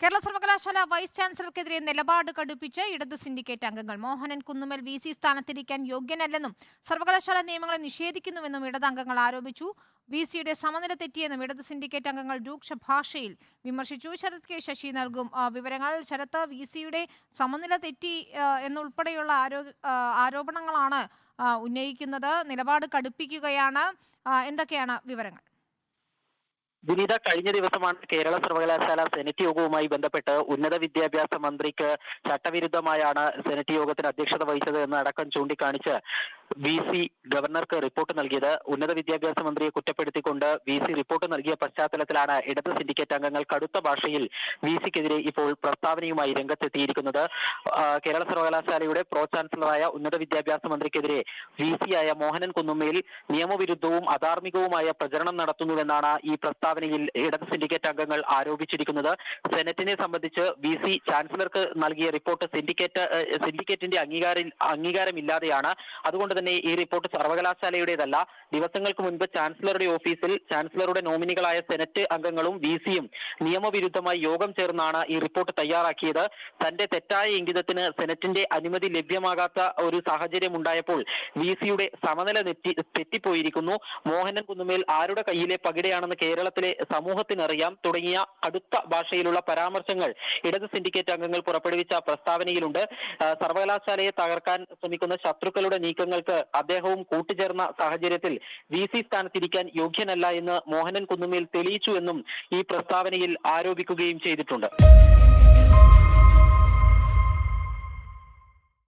കേരള സർവകലാശാല വൈസ് ചാൻസലർക്കെതിരെ നിലപാട് കടുപ്പിച്ച് ഇടത് സിൻഡിക്കേറ്റ് അംഗങ്ങൾ. മോഹനൻ കുന്നുമൽ വി സി സ്ഥാനത്തിരിക്കാൻ യോഗ്യനല്ലെന്നും സർവകലാശാല നിയമങ്ങളെ നിഷേധിക്കുന്നുവെന്നും ഇടത് അംഗങ്ങൾ ആരോപിച്ചു. വി സിയുടെ സമനില തെറ്റിയെന്നും ഇടത് സിൻഡിക്കേറ്റ് അംഗങ്ങൾ രൂക്ഷ ഭാഷയിൽ വിമർശിച്ചു. ശരത് കെ ശശി നൽകും വിവരങ്ങൾ. ശരത് വി സിയുടെ സമനില തെറ്റി എന്നുൾപ്പെടെയുള്ള ആരോ ആരോപണങ്ങളാണ് ഉന്നയിക്കുന്നത്. നിലപാട് കടുപ്പിക്കുകയാണ്. എന്തൊക്കെയാണ് വിവരങ്ങൾ? വിനീത കഴിഞ്ഞ ദിവസമാണ് കേരള സർവകലാശാല സെനറ്റ് യോഗവുമായി ബന്ധപ്പെട്ട് ഉന്നത വിദ്യാഭ്യാസ മന്ത്രിക്ക് ചട്ടവിരുദ്ധമായാണ് സെനറ്റ് യോഗത്തിന് അധ്യക്ഷത വഹിച്ചത് എന്ന് അടക്കം ചൂണ്ടിക്കാണിച്ച് വി സി ഗവർണർക്ക് റിപ്പോർട്ട് നൽകിയത്. ഉന്നത വിദ്യാഭ്യാസ മന്ത്രിയെ കുറ്റപ്പെടുത്തിക്കൊണ്ട് വി സി റിപ്പോർട്ട് നൽകിയ പശ്ചാത്തലത്തിലാണ് ഇടത് സിൻഡിക്കേറ്റ് അംഗങ്ങൾ കടുത്ത ഭാഷയിൽ വി സിക്കെതിരെ ഇപ്പോൾ പ്രസ്താവനയുമായി രംഗത്തെത്തിയിരിക്കുന്നത്. കേരള സർവകലാശാലയുടെ പ്രോ ചാൻസലറായ ഉന്നത വിദ്യാഭ്യാസ മന്ത്രിക്കെതിരെ വി സി ആയ മോഹനൻ കുന്നുമ്മേൽ നിയമവിരുദ്ധവും അധാർമികവുമായ പ്രചരണം നടത്തുന്നുവെന്നാണ് ഈ പ്രസ്താവനയിൽ ഇടത് സിൻഡിക്കേറ്റ് അംഗങ്ങൾ ആരോപിച്ചിരിക്കുന്നത്. സെനറ്റിനെ സംബന്ധിച്ച് വി സി ചാൻസലർക്ക് നൽകിയ റിപ്പോർട്ട് സിൻഡിക്കേറ്റ് സിൻഡിക്കേറ്റിന്റെ അംഗീകാരം അംഗീകാരമില്ലാതെയാണ്. അതുകൊണ്ട് തന്നെ ഈ റിപ്പോർട്ട് സർവകലാശാലയുടേതല്ല. ദിവസങ്ങൾക്ക് മുൻപ് ചാൻസലറുടെ ഓഫീസിൽ ചാൻസലറുടെ നോമിനികളായ സെനറ്റ് അംഗങ്ങളും വി സിയും നിയമവിരുദ്ധമായി യോഗം ചേർന്നാണ് ഈ റിപ്പോർട്ട് തയ്യാറാക്കിയത്. തന്റെ തെറ്റായ ഇംഗിതത്തിന് സെനറ്റിന്റെ അനുമതി ലഭ്യമാകാത്ത ഒരു സാഹചര്യം ഉണ്ടായപ്പോൾ വി സിയുടെ സമനില തെറ്റി തെറ്റിപ്പോയിരിക്കുന്നു. മോഹനൻ കുന്നുമേൽ ആരുടെ കയ്യിലെ പകിടയാണെന്ന് കേരളത്തിലെ സമൂഹത്തിനറിയാം. തുടങ്ങിയ കടുത്ത ഭാഷയിലുള്ള പരാമർശങ്ങൾ ഇടത് സിൻഡിക്കേറ്റ് അംഗങ്ങൾ പുറപ്പെടുവിച്ച പ്രസ്താവനയിലുണ്ട്. സർവകലാശാലയെ തകർക്കാൻ ശ്രമിക്കുന്ന ശത്രുക്കളുടെ നീക്കങ്ങൾക്ക് അദ്ദേഹവും കൂട്ടുചേർന്ന സാഹചര്യത്തിൽ വി സി സ്ഥാനത്തിരിക്കാൻ യോഗ്യനല്ല എന്ന് മോഹനൻ കുന്നുമേൽ തെളിയിച്ചു എന്നും ഈ പ്രസ്താവനയിൽ ആരോപിക്കുകയും ചെയ്തിട്ടുണ്ട്.